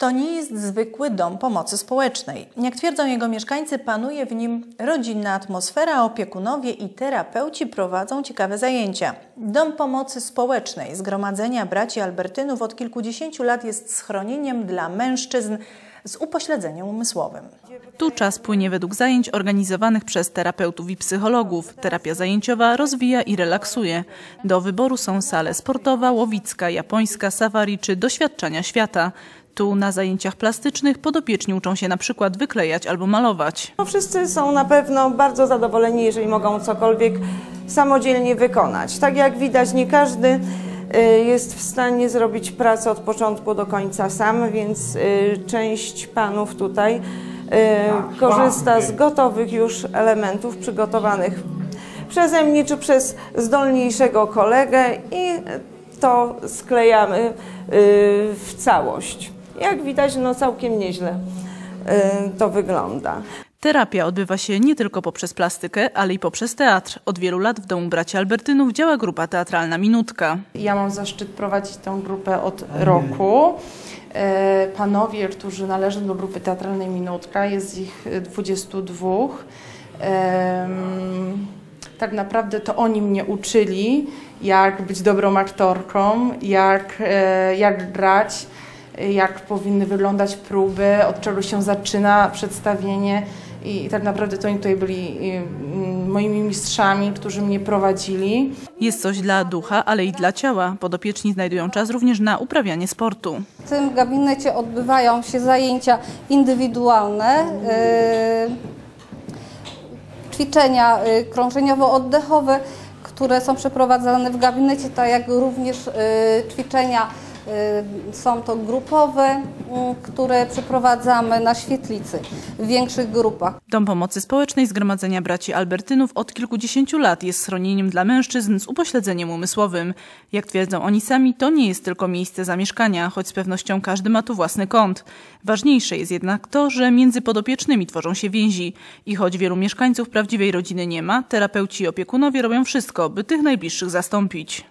To nie jest zwykły dom pomocy społecznej. Jak twierdzą jego mieszkańcy, panuje w nim rodzinna atmosfera, opiekunowie i terapeuci prowadzą ciekawe zajęcia. Dom pomocy społecznej Zgromadzenia Braci Albertynów od kilkudziesięciu lat jest schronieniem dla mężczyzn z upośledzeniem umysłowym. Tu czas płynie według zajęć organizowanych przez terapeutów i psychologów. Terapia zajęciowa rozwija i relaksuje. Do wyboru są sale sportowa, łowicka, japońska, safari czy doświadczenia świata. Tu na zajęciach plastycznych podopieczni uczą się na przykład wyklejać albo malować. No, wszyscy są na pewno bardzo zadowoleni, jeżeli mogą cokolwiek samodzielnie wykonać. Tak jak widać, nie każdy y, jest w stanie zrobić pracę od początku do końca sam, więc y, część panów tutaj y, korzysta z gotowych już elementów przygotowanych przeze mnie czy przez zdolniejszego kolegę i to sklejamy w całość. Jak widać, no całkiem nieźle to wygląda. Terapia odbywa się nie tylko poprzez plastykę, ale i poprzez teatr. Od wielu lat w Domu Braci Albertynów działa grupa teatralna Minutka. Ja mam zaszczyt prowadzić tę grupę od roku. E, panowie, którzy należą do grupy teatralnej Minutka, jest ich 22. Tak naprawdę to oni mnie uczyli, jak być dobrą aktorką, jak, e, jak grać jak powinny wyglądać próby, od czego się zaczyna przedstawienie. I tak naprawdę to oni tutaj byli moimi mistrzami, którzy mnie prowadzili. Jest coś dla ducha, ale i dla ciała. Podopieczni znajdują czas również na uprawianie sportu. W tym gabinecie odbywają się zajęcia indywidualne, yy, ćwiczenia yy, krążeniowo-oddechowe, które są przeprowadzane w gabinecie, tak jak również yy, ćwiczenia Y, są to grupowe, y, które przeprowadzamy na świetlicy w większych grupach. Dom Pomocy Społecznej Zgromadzenia Braci Albertynów od kilkudziesięciu lat jest schronieniem dla mężczyzn z upośledzeniem umysłowym. Jak twierdzą oni sami, to nie jest tylko miejsce zamieszkania, choć z pewnością każdy ma tu własny kąt. Ważniejsze jest jednak to, że między podopiecznymi tworzą się więzi i choć wielu mieszkańców prawdziwej rodziny nie ma, terapeuci i opiekunowie robią wszystko, by tych najbliższych zastąpić.